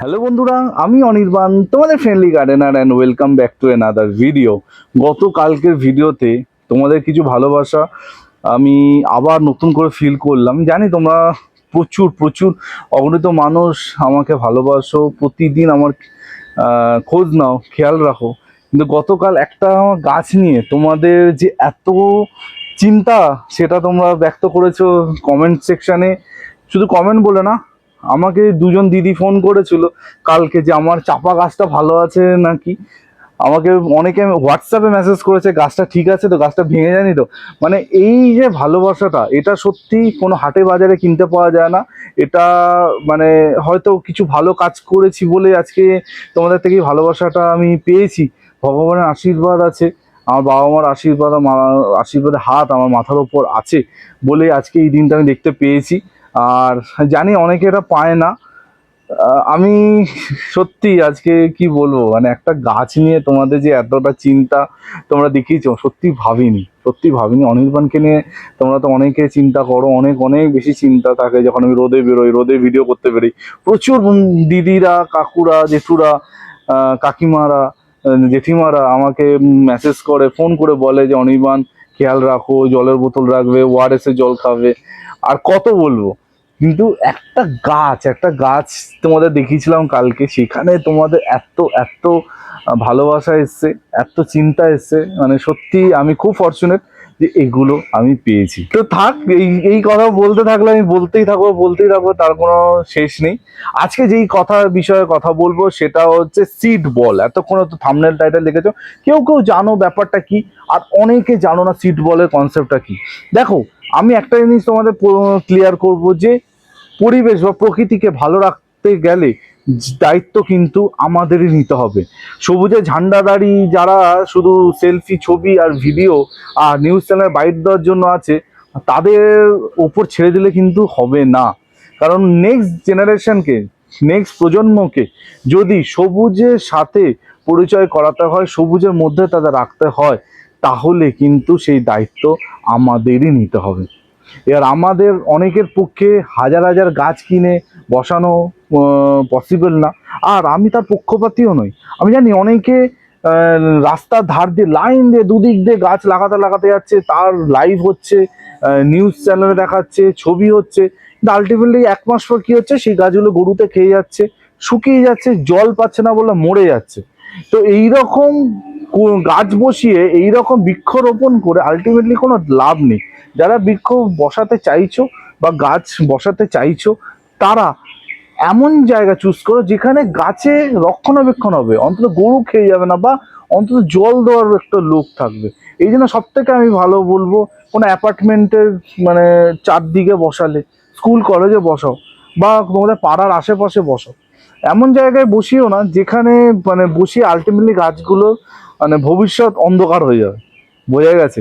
Hello বন্ধুরা, আমি অনির্বাণ, তোমাদের friendly gardener and welcome back to another video গত কালকের ভিডিওতে তোমাদের কিছু ভালোবাসা আমি আবার নতুন করে ফিল করলাম। জানি তোমরা প্রচুর প্রচুর অগণিত মানুষ আমাকে ভালোবাসো, প্রতিদিন আমার খোঁজ নাও, খেয়াল রাখো। কিন্তু গতকাল একটা গাছ নিয়ে তোমাদের যে এত চিন্তা, সেটা তোমরা ব্যক্ত করেছ কমেন্ট সেকশানে শুধু কমেন্ট বলে না আমাকে দুজন দিদি ফোন করেছিল, কালকে যে আমার চাপা গাছটা ভালো আছে নাকি? আমাকে অনেকে হোয়াটসঅ্যাপে মেসেজ করেছে, গাছটা ঠিক আছে তো, গাছটা ভেঙে যায়নি তো? মানে এই যে ভালোবাসাটা, এটা সত্যি কোনো হাটে বাজারে কিনতে পাওয়া যায় না। এটা মানে হয়তো কিছু ভালো কাজ করেছি বলে আজকে তোমাদের থেকে ভালোবাসাটা আমি পেয়েছি। ভগবানের আশীর্বাদ আছে, আমার বাবা মার আশীর্বাদ আশীর্বাদের হাত আমার মাথার ওপর আছে বলে আজকে এই দিনটা আমি দেখতে পেয়েছি। আর জানি অনেকে এটা পায় না। আমি সত্যি আজকে কি বলব মানে একটা গাছ নিয়ে তোমাদের যে এতটা চিন্তা তোমরা দেখিয়েছো, সত্যি ভাবিনি সত্যি ভাবিনি। অনির্বাণকে নিয়ে তোমরা তো অনেকে চিন্তা করো, অনেক অনেক বেশি চিন্তা থাকে যখন আমি রোদে বেরোই, রোদে ভিডিও করতে বেরোই। প্রচুর দিদিরা, কাকুরা, জেঠুরা কাকিমারা জেঠিমারা আমাকে মেসেজ করে ফোন করে বলে যে, অনির্বাণ, খেয়াল রাখো, জলের বোতল রাখবে ওয়ারেসের জল খাবে। আর কত বলব? কিন্তু একটা গাছ একটা গাছ তোমাদের দেখিয়েছিলাম কালকে, সেখানে তোমাদের এত এত ভালোবাসা এসছে, এত চিন্তা এসছে মানে সত্যি আমি খুব ফর্চুনেট যে এগুলো আমি পেয়েছি। তো থাক, এই এই কথা বলতে থাকলে আমি বলতেই থাকব বলতেই থাকব, তার কোনো শেষ নেই। আজকে যেই কথা, বিষয়ে কথা বলব, সেটা হচ্ছে সিড বল এতক্ষণ তো থামনেল টাইটেল লিখেছো কেউ কেউ জানো ব্যাপারটা কি, আর অনেকে জানো না সিড বলের কনসেপ্টটা কি। দেখো, আমি একটা জিনিস তোমাদের ক্লিয়ার করব যে পরিবেশ বা প্রকৃতিকে ভালো রাখতে গেলে দায়িত্ব কিন্তু আমাদেরই নিতে হবে। সবুজে ঝান্ডাদারি যারা শুধু সেলফি ছবি আর ভিডিও আর নিউজ চ্যানেল বাইট দেওয়ার জন্য আছে, তাদের ওপর ছেড়ে দিলে কিন্তু হবে না। কারণ নেক্সট জেনারেশনকে নেক্সট প্রজন্মকে যদি সবুজের সাথে পরিচয় করাতে হয়, সবুজের মধ্যে তাদের রাখতে হয়, তাহলে কিন্তু সেই দায়িত্ব আমাদেরই নিতে হবে। এবার আমাদের অনেকের পক্ষে হাজার হাজার গাছ কিনে বসানো পসিবল না। আর আমি তার পক্ষপাতীও নই। আমি জানি অনেকে রাস্তার ধার দিয়ে লাইন দিয়ে, দুদিক দিয়ে গাছ লাগাতে লাগাতে যাচ্ছে, তার লাইভ হচ্ছে নিউজ চ্যানেলে দেখাচ্ছে, ছবি হচ্ছে। কিন্তু আলটিমেটলি এক মাস পর কী হচ্ছে, সেই গাছগুলো গরুতে খেয়ে যাচ্ছে, শুকিয়ে যাচ্ছে, জল পাচ্ছে না বলে মরে যাচ্ছে। তো এই রকম গাছ বসিয়ে এই রকম বৃক্ষরোপণ করে আলটিমেটলি কোনো লাভ নেই। যারা বৃক্ষ বসাতে চাইছো বা গাছ বসাতে চাইছো, তারা এমন জায়গা চুজ করো যেখানে গাছে রক্ষণাবেক্ষণ হবে। অন্তত গরু খেয়ে যাবে না বা অন্তত জল দেওয়ার একটা লোক থাকবে। এই জন্য সব থেকে আমি ভালো বলব, কোনো অ্যাপার্টমেন্টের মানে চারদিকে বসালে স্কুল কলেজে বসাও বা তোমাদের পাড়ার আশেপাশে বসাও। এমন জায়গায় বসিও না যেখানে মানে বসিয়ে আলটিমেটলি গাছগুলো মানে ভবিষ্যৎ অন্ধকার হয়ে যাবে। বোঝা গেছে?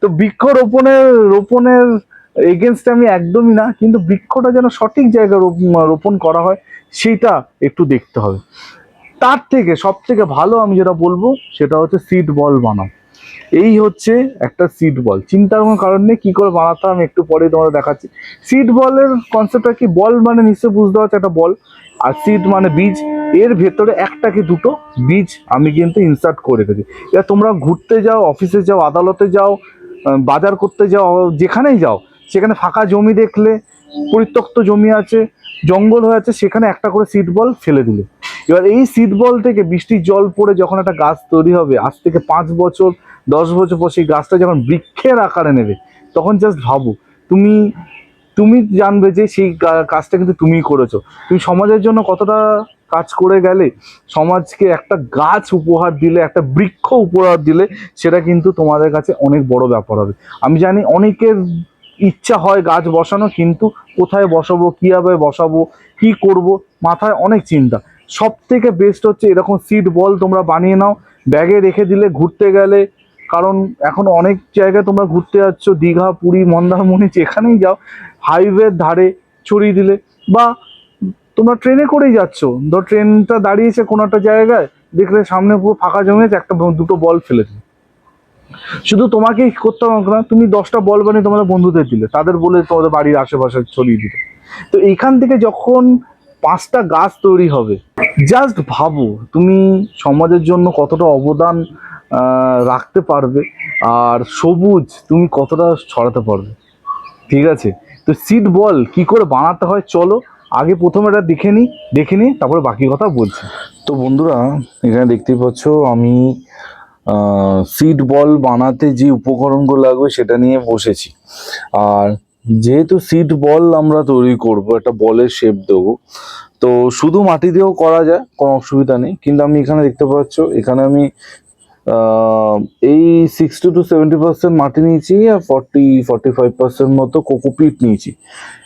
তো বৃক্ষ রোপণের রোপণের এগেনস্টে আমি একদমই না, কিন্তু বৃক্ষটা যেন সঠিক জায়গায় রোপণ করা হয়, সেটা একটু দেখতে হবে। তার থেকে সব থেকে ভালো আমি যেটা বলব, সেটা হচ্ছে সিড বল বানাও। এই হচ্ছে একটা সিড বল চিন্তার কোনো কারণ নেই, কী করে বানাতে আমি একটু পরে তোমাদের দেখাচ্ছি। সিড বলের কনসেপ্টটা কি? বল মানে নিশ্চয়ই বুঝতে পারছ একটা বল আর সিড মানে বীজ। এর ভেতরে একটা কি দুটো? বীজ আমি কিন্তু ইনসার্ট করে রেখেছি এবার তোমরা ঘুরতে যাও অফিসে যাও, আদালতে যাও বাজার করতে যাও, যেখানেই যাও, সেখানে ফাঁকা জমি দেখলে, পরিত্যক্ত জমি আছে, জঙ্গল হয়ে আছে, সেখানে একটা করে সিড বল ফেলে দিলে। এবার এই সিড বল থেকে বৃষ্টির জল পড়ে যখন একটা গাছ তৈরি হবে, আজ থেকে পাঁচ বছর, দশ বছর পর সেই গাছটা যখন বৃক্ষের আকারে নেবে, তখন জাস্ট ভাবো, তুমি তুমি জানবে যে সেই কাজটা কিন্তু তুমিই করেছ। তুমি সমাজের জন্য কতটা কাজ করে গেলে সমাজকে একটা গাছ উপহার দিলে, একটা বৃক্ষ উপহার দিলে সেটা কিন্তু তোমাদের কাছে অনেক বড় ব্যাপার হবে। আমি জানি অনেকের ইচ্ছা হয় গাছ বসানো, কিন্তু কোথায় বসাবো, কীভাবে বসাবো, কি করব, মাথায় অনেক চিন্তা। সব থেকে বেস্ট হচ্ছে এরকম সিড বল তোমরা বানিয়ে নাও, ব্যাগে রেখে দিলে ঘুরতে গেলে, কারণ এখন অনেক জায়গায় তোমরা ঘুরতে যাচ্ছ, দীঘা, পুরী, মন্দারমণি, যেখানেই যাও হাইওয়ের ধারে ছড়িয়ে দিলে, বা তোমরা ট্রেনে করেই যাচ্ছ। ধর ট্রেনটা দাঁড়িয়েছে কোনো একটা জায়গায়, দেখলে সামনে পুরো ফাঁকা জমেছে একটা দুটো বল ফেলেছে শুধু তোমাকেই করতে হবে না তুমি দশটা বল বানিয়ে তোমাদের বন্ধুদের দিলে, তাদের বলে তোমাদের বাড়ির আশেপাশে ছড়িয়ে দিলে। তো এইখান থেকে যখন পাঁচটা গাছ তৈরি হবে জাস্ট ভাবো তুমি সমাজের জন্য কতটা অবদান রাখতে পারবে, আর সবুজ তুমি কতটা ছড়াতে পারবে। ঠিক আছে? তো সিট বল কি করে বানাতে হয়, চলো আগে প্রথম এটা দেখে নিই দেখে নিই তারপরে বাকি কথা বলছি। তো বন্ধুরা, এখানে দেখতেই পাচ্ছ আমি সিট বল বানাতে যে উপকরণগুলো লাগবে সেটা নিয়ে বসেছি। আর যেহেতু সিট বল আমরা তৈরি করব, একটা বলের শেপ দেবো, তো শুধু মাটি দিয়েও করা যায়, কোনো অসুবিধা নেই। কিন্তু আমি এখানে দেখতে পাচ্ছ, এখানে আমি এই সিক্সটি টু সেভেন্টি পার্সেন্ট মাটি নিয়েছি আর ফর্টি ফর্টি ফাইভ পার্সেন্ট মতো কোকোপিট নিয়েছি।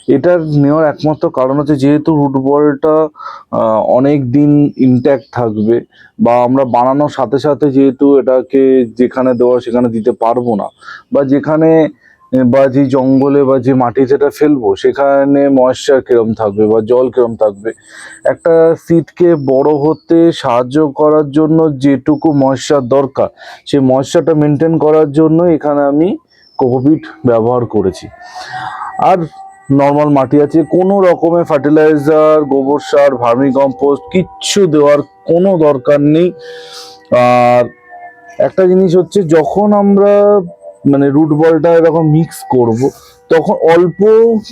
এটার নেওয়ার একমাত্র কারণ হচ্ছে যেহেতু রুট বলটা অনেক দিন ইনট্যাক্ট থাকবে বা আমরা বানানোর সাথে সাথে যেহেতু এটাকে যেখানে দেওয়া সেখানে দিতে পারব না বা যেখানে বা যে জঙ্গলে বা যে মাটি যেটা ফেলব, সেখানে ময়েশ্চার কিরম থাকবে বা জল কিরম থাকবে? একটা সিটকে বড় হতে সাহায্য করার জন্য যেটুকু ময়েশ্চার দরকার, সেই ময়েশ্চারটা মেনটেন করার জন্য এখানে আমি কোকোপিট ব্যবহার করেছি। আর নর্মাল মাটি আছে, কোনো রকমের ফার্টিলাইজার গোবর সার, ভার্মি কম্পোস্ট কিচ্ছু দেওয়ার কোনো দরকার নেই। আর একটা জিনিস হচ্ছে, যখন আমরা মানে রুট বলটা এরকম মিক্স করব, তখন অল্প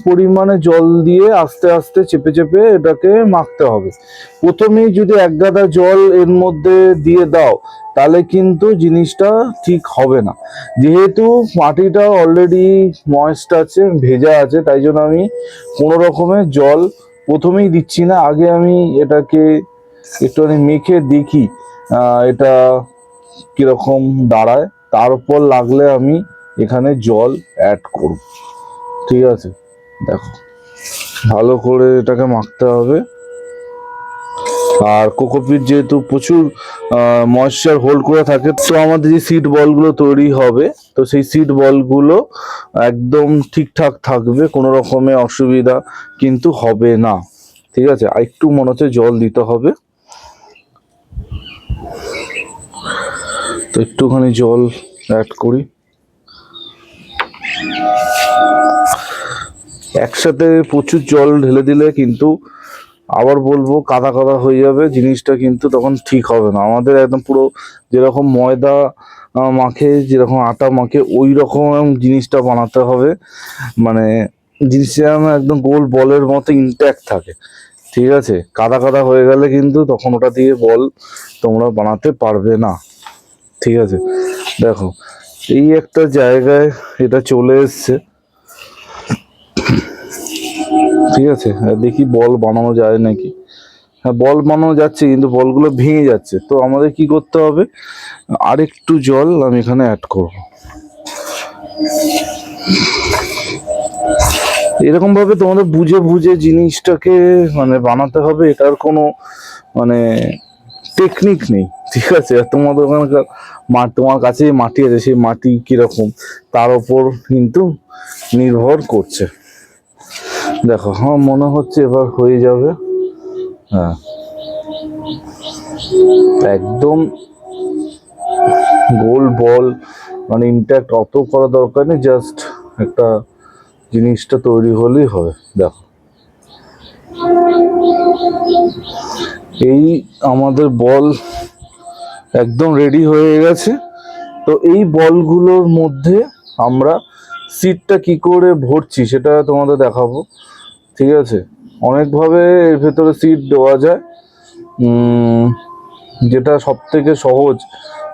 পরিমাণে জল দিয়ে আস্তে আস্তে চেপে চেপে এটাকে মাখতে হবে। প্রথমেই যদি এক গাদা জল এর মধ্যে দিয়ে দাও, তাহলে কিন্তু জিনিসটা ঠিক হবে না। যেহেতু মাটিটা অলরেডি ময়েস্ট আছে, ভেজা আছে, তাই জন্য আমি কোনো রকমের জল প্রথমেই দিচ্ছি না। আগে আমি এটাকে একটুখানি মেখে দেখি এটা কীরকম দাঁড়ায়। তারপর লাগলে আমি এখানে জল অ্যাড করব। ঠিক আছে? দেখো। ভালো করে এটাকে মাখতে হবে। আর কোকোপিট যেহেতু প্রচুর ময়েশ্চার হোল্ড করে থাকে, তো আমাদের যে সিড বলগুলো তৈরি হবে, তো সেই সিড বলগুলো একদম ঠিকঠাক থাকবে, কোনো রকমের অসুবিধা কিন্তু হবে না। ঠিক আছে? আর একটু মনে হচ্ছে জল দিতে হবে। তো একটুখানি জল অ্যাড করি। একসাথে প্রচুর জল ঢেলে দিলে কিন্তু আবার বলব কাদা কাদা হয়ে যাবে, জিনিসটা কিন্তু তখন ঠিক হবে না। আমাদের একদম পুরো যেরকম ময়দা মাখে, যেরকম আটা মাখে ওই রকম জিনিসটা বানাতে হবে। মানে জিনিসটা একদম গোল বলের মতো ইনট্যাক্ট থাকে। ঠিক আছে? কাদা কাদা হয়ে গেলে কিন্তু তখন ওটা দিয়ে বল তোমরা বানাতে পারবে না। ঠিক আছে? দেখো, এই একটা জায়গায় এটা চলে এসছে। ঠিক আছে? দেখি বল বানানো যায় নাকি? হ্যাঁ বল বানানো যাচ্ছে, কিন্তু বলগুলো ভেঙে যাচ্ছে। তো আমাদের কি করতে হবে? আরেকটু জল আমি এখানে অ্যাড করব। এরকম ভাবে তোমাদের বুঝে বুঝে জিনিসটাকে মানে বানাতে হবে, এটার কোনো মানে টেকনিক নেই, ঠিক আছে? আর তোমাদের ওখানকার মা তোমার কাছে মাটি আছে, সেই মাটি কীরকম? তার ওপর কিন্তু নির্ভর করছে। দেখো হ্যাঁ মনে হচ্ছে এবার হয়ে যাবে হ্যাঁ। একদম গোল বল মানে ইনট্যাক্ট অত করা দরকার নেই জাস্ট একটা জিনিসটা তৈরি হলেই হবে, দেখো। এই আমাদের বল একদম রেডি হয়ে গেছে। তো এই বলগুলোর মধ্যে আমরা সিটটা কি করে ভরছি সেটা তোমাদের দেখাবো। ঠিক আছে? অনেকভাবে এর ভেতরে সিট দেওয়া যায়। যেটা সব থেকে সহজ,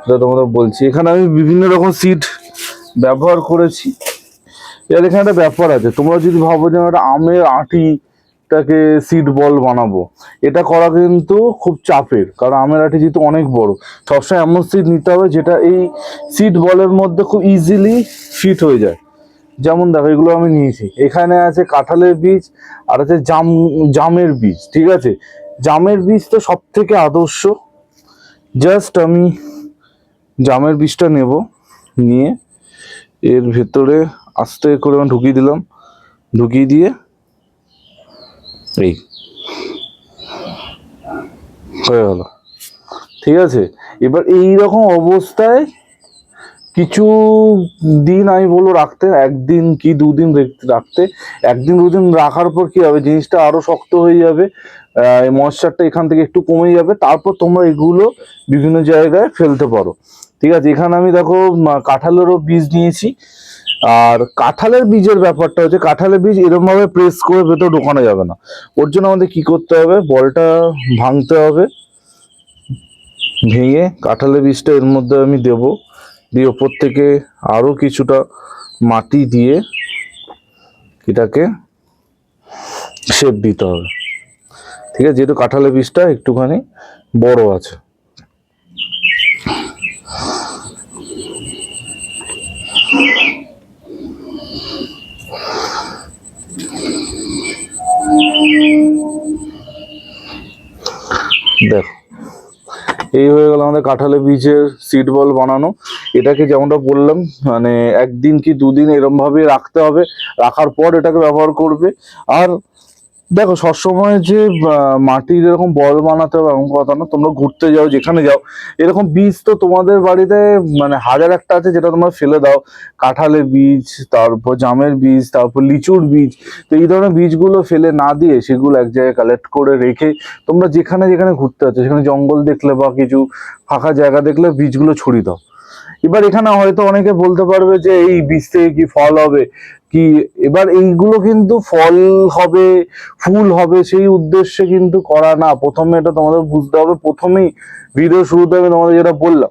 সেটা তোমাদের বলছি। এখানে আমি বিভিন্ন রকম সিট ব্যবহার করেছি। এর এখানে একটা ব্যাপার আছে। তোমরা যদি ভাবো যে একটা আমের আটিটাকে সিট বল বানাবো। এটা করা কিন্তু খুব চাপের, কারণ আমের আটি যেহেতু অনেক বড়, সবসময় এমন সিট নিতে হবে যেটা এই সিট বলের মধ্যে খুব ইজিলি ফিট হয়ে যায়। যেমন দেখো, এগুলো আমি নিয়েছি। এখানে আছে কাঁঠালের বীজ, আর আছে জাম, জামের বীজ, ঠিক আছে? জামের বীজ তো সব থেকে আদর্শ। জাস্ট আমি জামের বীজটা নেব, নিয়ে এর ভেতরে আস্তে করে আমি ঢুকিয়ে দিলাম। ঢুকিয়ে দিয়ে এই হয়ে গেল। ঠিক আছে? এবার এই রকম অবস্থায় কিছু দিন আমি বলব রাখতে, একদিন কি দুদিন রেখ- রাখতে, একদিন দুদিন রাখার পর কি হবে? জিনিসটা আরও শক্ত হয়ে যাবে ময়েশ্চারটা এখান থেকে একটু কমে যাবে, তারপর তোমরা এগুলো বিভিন্ন জায়গায় ফেলতে পারো। ঠিক আছে? এখানে আমি দেখো কাঁঠালেরও বীজ নিয়েছি। আর কাঁঠালের বীজের ব্যাপারটা হচ্ছে কাঁঠালের বীজ এরকম ভাবে প্রেস করে ভেতরে ঢোকানো যাবে না। ওর জন্য আমাদের কি করতে হবে? বলটা ভাঙতে হবে। ভেঙে কাঁঠালের বীজটা এর মধ্যে আমি দেব। দিয়ে ওপর থেকে আরও কিছুটা মাটি দিয়ে এটাকে শেপ দিতে হবে। ঠিক আছে? যেহেতু কাঁঠালের বীজটা একটুখানি বড় আছে। দেখো, এই হয়ে গেল আমাদের কাঁঠালে বীজের সিড বল বানানো। এটাকে যেমনটা বললাম মানে একদিন কি দুদিন এরমভাবে রাখতে হবে, রাখার পর এটাকে ব্যবহার করবে। আর দেখো, সবসময় যে মাটির এরকম বল বানাতে হবে এরকম কথা না, তোমরা ঘুরতে যাও, যেখানে যাও। এরকম বীজ তো তোমাদের বাড়িতে মানে হাজার একটা আছে যেটা তোমরা ফেলে দাও। কাঁঠালের বীজ, তারপর জামের বীজ, তারপর লিচুর বীজ। তো এই ধরনের বীজগুলো ফেলে না দিয়ে সেগুলো এক জায়গায় কালেক্ট করে রেখে তোমরা যেখানে যেখানে ঘুরতে যাচ্ছ, সেখানে জঙ্গল দেখলে বা কিছু ফাঁকা জায়গা দেখলে বীজগুলো ছড়িয়ে দাও। এবার এখানে হয়তো অনেকে বলতে পারবে যে, এই বীজ থেকে কি ফল হবে? কি, এবার এইগুলো কিন্তু ফল হবে, ফুল হবে, সেই উদ্দেশ্যে কিন্তু করা না। প্রথমে এটা তোমাদের বুঝতে হবে, প্রথমেই ভিডিও শুরুতে আমি তোমাদের যেটা বললাম,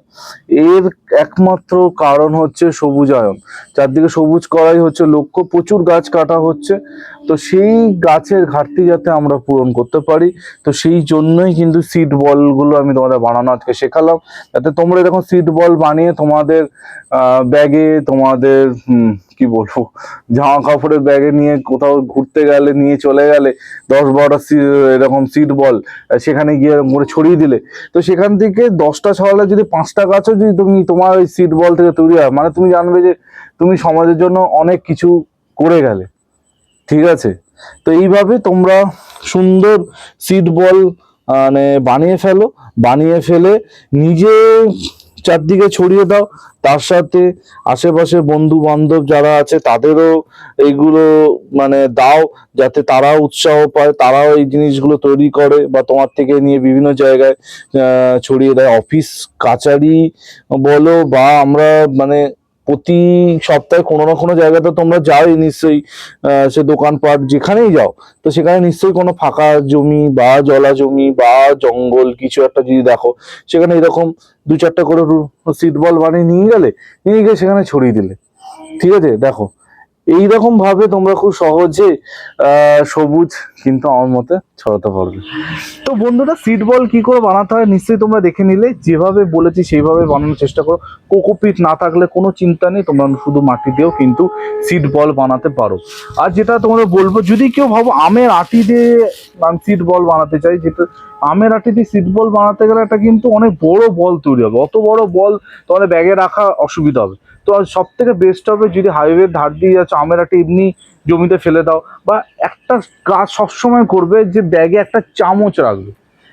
এর একমাত্র কারণ হচ্ছে সবুজায়ন। চারদিকে সবুজ করাই হচ্ছে লক্ষ্য, প্রচুর গাছ কাটা হচ্ছে, তো সেই গাছের ঘাটতি যাতে আমরা পূরণ করতে পারি, তো সেই জন্যই কিন্তু সিড বলগুলো আমি তোমাদের বানানো আজকে শেখালাম। যাতে তোমরা এরকম সিড বল বানিয়ে তোমাদের ব্যাগে তোমাদের কি বলব জামা কাপড়ের ব্যাগে নিয়ে কোথাও ঘুরতে গেলে, নিয়ে চলে গেলে, দশ বারোটা এরকম সিট বল সেখানে গিয়ে এরকম করে ছড়িয়ে দিলে। তো সেখান থেকে দশটা ছড়ালে যদি পাঁচটা গাছও যদি তুমি তোমার ওই সিট বল থেকে তৈরি হয় মানে তুমি জানবে যে তুমি সমাজের জন্য অনেক কিছু করে গেলে। ঠিক আছে? তো এইভাবে তোমরা সুন্দর সিট বল মানে বানিয়ে ফেলো। বানিয়ে ফেলে নিজে চারদিকে ছড়িয়ে দাও। তার সাথে আশেপাশে বন্ধু বান্ধব যারা আছে, তাদেরও এইগুলো মানে দাও, যাতে তারাও উৎসাহ পায়, তারাও এই জিনিসগুলো তৈরি করে বা তোমার থেকে নিয়ে বিভিন্ন জায়গায় ছড়িয়ে দেয়। অফিস, কাচারি বলো বা আমরা মানে প্রতি সপ্তাহে কোনো না কোনো জায়গাতে তোমরা যাওই নিশ্চয়ই সে দোকানপাট যেখানেই যাও। তো সেখানে নিশ্চয়ই কোনো ফাঁকা জমি বা জলা জমি বা জঙ্গল কিছু একটা যদি দেখো, সেখানে এরকম দু চারটা করে সিট বল বানিয়ে নিয়ে গেলে, নিয়ে গিয়ে সেখানে ছড়িয়ে দিলে। ঠিক আছে? দেখো এইরকম ভাবে তোমরা খুব সহজে সবুজ কিন্তু আমার মতে ছড়াতে পারবে। তো বন্ধুরা সিট বল কি করে বানাতে হয় নিশ্চয়ই তোমরা দেখে নিলে। যেভাবে বলেছি সেইভাবে বানানোর চেষ্টা করো। কোকোপিট না থাকলে কোনো চিন্তা নেই, তোমরা শুধু মাটি দিয়েও কিন্তু সিট বল বানাতে পারো। আর যেটা তোমরা বলব, যদি কেউ ভাবো আমের আটি দিয়ে সিট বল বানাতে চাই, যেটা আমের আটি দিয়ে সিট বল বানাতে গেলে এটা কিন্তু অনেক বড় বল তৈরি হবে। অত বড় বল তোমাদের ব্যাগে রাখা অসুবিধা হবে। তো সব থেকে বেস্ট হবে যদি হাইওয়ের ধার দিয়ে যাচ্ছ, আমের আটি এমনি জমিতে ফেলে দাও বা একটা কাজ সবসময় করবে যে ব্যাগে একটা চামচ রাখবে,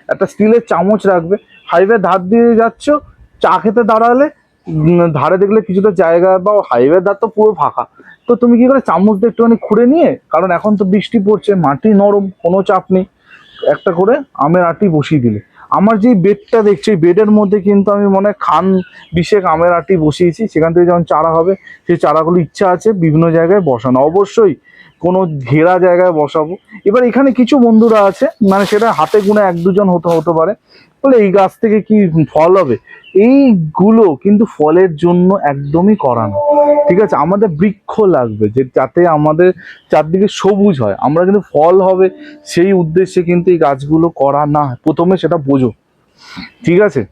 একটা স্টিলের চামচ রাখবে হাইওয়ে ধার দিয়ে যাচ্ছ, চা খেতে দাঁড়ালে ধারে দেখলে কিছুটা জায়গা বা হাইওয়ে ধার তো পুরো ফাঁকা। তো তুমি কি করে চামচ দিয়ে একটুখানি খুঁড়ে নিয়ে, কারণ এখন তো বৃষ্টি পড়ছে, মাটি নরম, কোনো চাপ নেই, একটা করে আমের আটি বসিয়ে দিলে। আমার যে বেডটা দেখছি বেডের মধ্যে কিন্তু আমি মনে খান বিশেক আমের আটি বসিয়েছি। সেখান থেকে যখন চারা হবে, সেই চারাগুলো ইচ্ছা আছে বিভিন্ন জায়গায় বসানো। অবশ্যই কোনো ঘেরা জায়গায় বসাবো। এবার এখানে কিছু বন্ধুরা আছে মানে সেটা হাতে গুনে এক দুজন হতে হতে পারে। বলে এই গাছ থেকে কি ফল হবে? এইগুলো কিন্তু ফলের জন্য একদমই করা না। ঠিক আছে? আমাদের বৃক্ষ লাগবে, যে যাতে আমাদের চারদিকে সবুজ হয়। আমরা কিন্তু ফল হবে, সেই উদ্দেশ্যে কিন্তু এই গাছগুলো করা না। প্রথমে সেটা বোঝো। ঠিক আছে?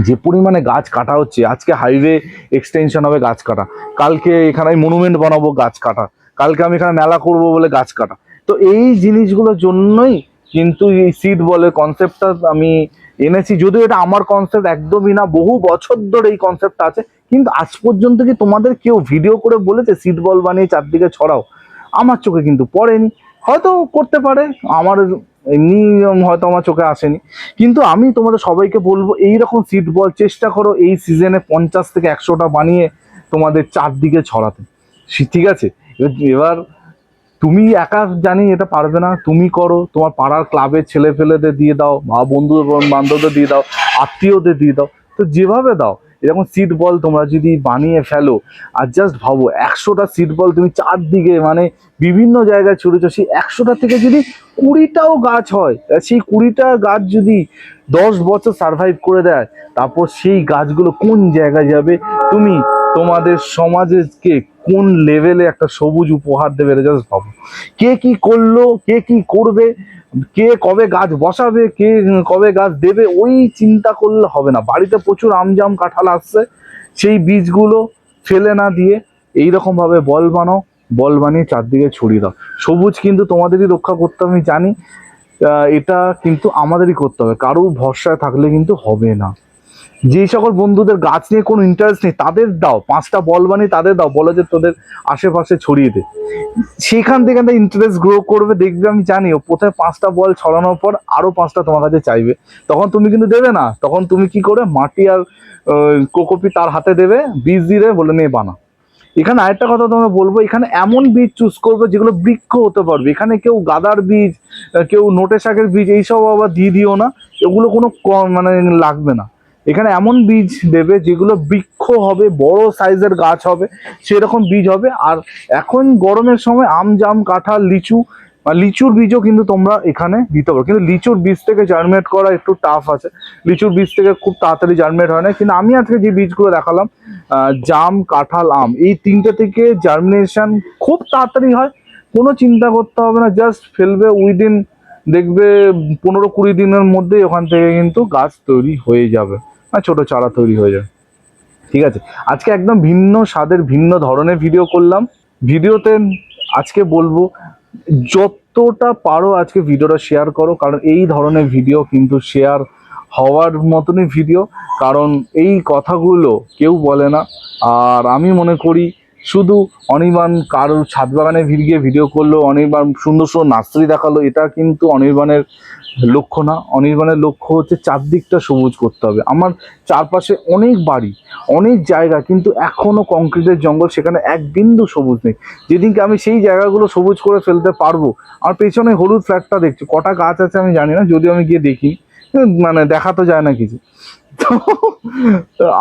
যে পরিমাণে গাছ কাটা হচ্ছে। আজকে হাইওয়ে এক্সটেনশন হবে গাছ কাটা। কালকে এখানে মনুমেন্ট বানাবো গাছ কাটা। কালকে আমি এখানে মেলা করব বলে গাছ কাটা। তো এই জিনিসগুলোর জন্যই কিন্তু এই সিড বলে কনসেপ্টটা আমি এনেছি, যদিও এটা আমার কনসেপ্ট একদমই না, বহু বছর ধরে এই কনসেপ্টটা আছে, কিন্তু আজ পর্যন্ত কি তোমাদের কেউ ভিডিও করে বলেছে সিড বল বানিয়ে চারদিকে ছড়াও আমার চোখে কিন্তু পড়েনি। হয়তো করতে পারে, আমার এমনি হয়তো আমার চোখে আসেনি। কিন্তু আমি তোমাদের সবাইকে বলব এই রকম সিট বল চেষ্টা করো, এই সিজনে পঞ্চাশ থেকে একশোটা বানিয়ে তোমাদের চারদিকে ছড়াতে। ঠিক আছে এবার- এবার তুমি একা জানি এটা পারবে না, তুমি করো, তোমার পাড়ার ক্লাবের ছেলে ফেলেদের দিয়ে দাও, বা বন্ধু বান্ধবদের দিয়ে দাও, আত্মীয়দের দিয়ে দাও, তো যেভাবে দাও, এরকম সিট বল তোমরা যদি বানিয়ে ফেলো, আর জাস্ট ভাবো, একশোটা সিট বল তুমি চারদিকে মানে বিভিন্ন জায়গায় ছড়েছো, সেই একশোটা থেকে যদি কুড়িটাও গাছ হয় সেই কুড়িটা গাছ যদি দশ বছর সার্ভাইভ করে দেয়, তারপর সেই গাছগুলো কোন জায়গায় যাবে, তুমি তোমাদের সমাজকে কোন লেভেলে একটা সবুজ উপহার দেবে এটা জাস্ট ভাবো কে কি করল, কে কি করবে, কে কবে গাছ বসাবে, কে কবে গাছ দেবে, ওই চিন্তা করলে হবে না। বাড়িতে প্রচুর আমজাম কাঁঠাল আসছে, সেই বীজগুলো ফেলে না দিয়ে এইরকম ভাবে বল বানাও, বল বানিয়ে চারদিকে ছড়িয়ে দাও। সবুজ কিন্তু তোমাদেরই রক্ষা করতে আমি জানি এটা কিন্তু আমাদেরই করতে হবে। কারও ভরসায় থাকলে কিন্তু হবে না। যেই সকল বন্ধুদের গাছ নিয়ে কোনো ইন্টারেস্ট নেই, তাদের দাও। পাঁচটা বল বানিয়ে তাদের দাও। বলো যে তোদের আশেপাশে ছড়িয়ে দে। সেখান থেকে একটা ইন্টারেস্ট গ্রো করবে। দেখবে আমি জানি, ও প্রথমে পাঁচটা বল ছড়ানোর পর আরও পাঁচটা তোমার কাছে চাইবে। তখন তুমি কিন্তু দেবে না। তখন তুমি কি করে? মাটি আর কোকোপি তার হাতে দেবে, বীজ দিয়ে বলে নিয়ে বানা এখানে আরেকটা কথা তোমাকে বলব, এখানে এমন বীজ চুজ করবে যেগুলো বৃক্ষ হতে পারবে। এখানে কেউ গাদার বীজ কেউ নোটে শাকের বীজ, এইসব আবার দিয়ে দিও না। এগুলো কোনো মানে লাগবে না। এখানে এমন বীজ দেবে যেগুলো বৃক্ষ হবে, বড় সাইজের গাছ হবে, সেরকম বীজ হবে। আর এখন গরমের সময় আম, জাম, কাঁঠাল, লিচু বা লিচুর বীজও কিন্তু তোমরা এখানে দিতে পারো। কিন্তু লিচুর বীজ থেকে জার্মিনেট করা একটু টাফ আছে। লিচুর বীজ থেকে খুব তাড়াতাড়ি জার্মিনেট হয় না। কিন্তু আমি আজকে যে বীজগুলো দেখালাম জাম, কাঁঠাল, আম, এই তিনটে থেকে জার্মিনেশন খুব তাড়াতাড়ি হয়। কোনো চিন্তা করতে হবে না জাস্ট ফেলবে উইদিন দেখবে পনেরো কুড়ি দিনের মধ্যেই ওখান থেকে কিন্তু গাছ তৈরি হয়ে যাবে। আর ছোটো চারা তৈরি হয়ে যাবে। ঠিক আছে? আজকে একদম ভিন্ন স্বাদের, ভিন্ন ধরনের ভিডিও করলাম। ভিডিওতে আজকে বলব, যতটা পারো আজকে ভিডিওটা শেয়ার করো, কারণ এই ধরনের ভিডিও কিন্তু শেয়ার হওয়ার মতনই ভিডিও কারণ এই কথাগুলো কেউ বলে না। আর আমি মনে করি শুধু অনির্বাণ কারোর ছাদ বাগানে গিয়ে ভিডিও করল, অনির্বাণ সুন্দর সুন্দর নার্সারি দেখাল, এটা কিন্তু অনির্বাণের লক্ষ্য না। অনির্বাণের লক্ষ্য হচ্ছে চারদিকটা সবুজ করতে হবে। আমার চারপাশে অনেক বাড়ি, অনেক জায়গা, কিন্তু এখনও কংক্রিটের জঙ্গল, সেখানে এক বিন্দু সবুজ নেই। যেদিনকে আমি সেই জায়গাগুলো সবুজ করে ফেলতে পারব, আর পেছনে হলুদ ফ্ল্যাটটা দেখছি, কটা গাছ আছে আমি জানি না, যদিও আমি গিয়ে দেখি মানে দেখা তো যায় না কিছু।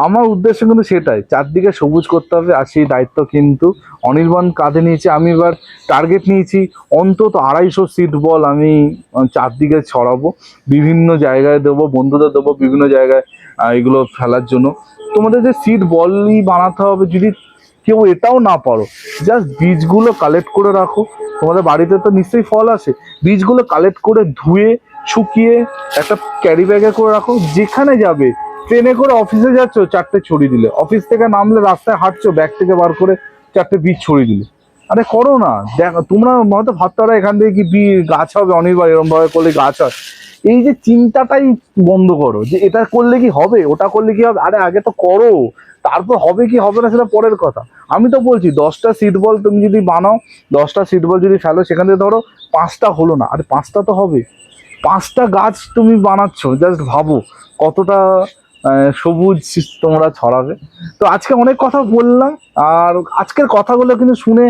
আমার উদ্দেশ্য কিন্তু সেটাই। চারদিকে সবুজ করতে হবে, আর সেই দায়িত্ব কিন্তু অনির্বাণ কাঁধে নিয়েছে। আমি এবার টার্গেট নিয়েছি, অন্তত আড়াইশো সিট বল আমি চারদিকে ছড়াবো, বিভিন্ন জায়গায় দেবো, বন্ধুদের দেবো, বিভিন্ন জায়গায় এগুলো ফেলার জন্য। তোমাদের যে সিট বলই বানাতে হবে, যদি কেউ এটাও না পারো জাস্ট বীজগুলো কালেক্ট করে রাখো। তোমাদের বাড়িতে তো নিশ্চয়ই ফল আসে। বীজগুলো কালেক্ট করে ধুয়ে শুকিয়ে একটা ক্যারি ব্যাগে করে রাখো, যেখানে যাবে, ট্রেনে করে অফিসে যাচ্ছ, চারটে ছড়িয়ে দিলে। অফিস থেকে নামলে রাস্তায় হাঁটছো ব্যাগ থেকে বার করে চারটে বীজ ছড়িয়ে দিলে। আরে করো না, দেখ, তোমরা হয়তো ভাবতে এখান থেকে কি বীজ গাছ হবে, অনির্বাণ এরকম ভাবে করলে গাছ হয়। এই যে চিন্তাটাই বন্ধ করো, যে এটা করলে কি হবে, ওটা করলে কি হবে, আরে আগে তো করো, তারপর হবে কি হবে না সেটা পরের কথা। আমি তো বলছি, দশটা সিট বল তুমি যদি বানাও, দশটা সিট বল যদি ফেলো, সেখান থেকে ধরো পাঁচটা হলো না, আরে পাঁচটা তো হবে। পাঁচটা গাছ তুমি বানাচ্ছ জাস্ট ভাবো কতটা সবুজ তোমরা ছড়াবে। তো আজকে অনেক কথা বললাম, আর আজকের কথাগুলো কিন্তু শুনে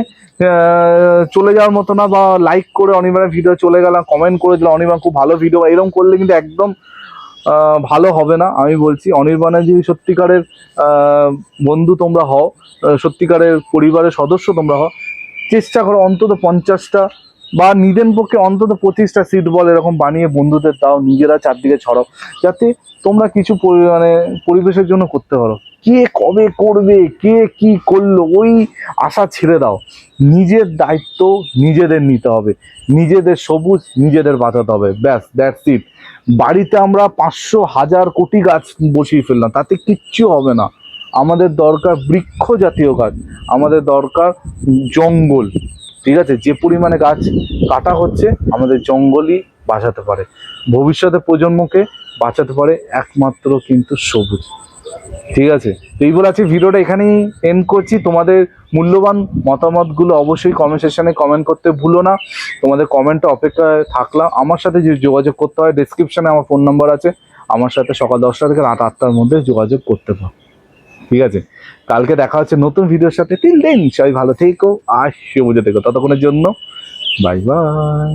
চলে যাওয়ার মতো না, বা লাইক করে অনির্বাণের ভিডিও চলে গেলাম কমেন্ট করে দিলাম অনির্বাণ খুব ভালো ভিডিও এরকম করলে কিন্তু একদম ভালো হবে না, আমি বলছি অনির্বাণের যদি সত্যিকারের বন্ধু তোমরা হও সত্যিকারের পরিবারের সদস্য তোমরা হও, চেষ্টা করো অন্তত পঞ্চাশটা বা নিজের পক্ষে অন্তত পঁচিশটা সিট বল এরকম বানিয়ে বন্ধুদের দাও, নিজেরা চারদিকে ছড়াও, যাতে তোমরা কিছু মানে পরিবেশের জন্য করতে পারো। কে কবে করবে, কে কি করল, ওই আশা ছেড়ে দাও। নিজের দায়িত্ব নিজেদের নিতে হবে। নিজেদের সবুজ নিজেদের বাঁচাতে হবে। ব্যাস দ্যাটস ইট বাড়িতে আমরা পাঁচশো হাজার কোটি গাছ বসিয়ে ফেললাম, তাতে কিচ্ছু হবে না। আমাদের দরকার বৃক্ষ জাতীয় গাছ, আমাদের দরকার জঙ্গল। ঠিক আছে? যে পরিমাণে গাছ কাটা হচ্ছে, আমাদের জঙ্গলই বাঁচাতে পারে। ভবিষ্যতে প্রজন্মকে বাঁচাতে পারে একমাত্র কিন্তু সবুজ। ঠিক আছে? তো এই বলে ভিডিওটা এখানেই এন্ড করছি। তোমাদের মূল্যবান মতামতগুলো অবশ্যই কমেন্ট সেকশনে কমেন্ট করতে ভুলো না। তোমাদের কমেন্টটা অপেক্ষায় থাকলাম। আমার সাথে যে যোগাযোগ করতে হয় ডিসক্রিপশনে আমার ফোন নাম্বার আছে। আমার সাথে সকাল দশটা থেকে রাত আটটার মধ্যে যোগাযোগ করতে পারো। ঠিক আছে? কালকে দেখা হচ্ছে নতুন ভিডিওর সাথে। তিল দিন সবাই ভালো থেকো, আর শুভ থেকো। ততক্ষণের জন্য বাই বাই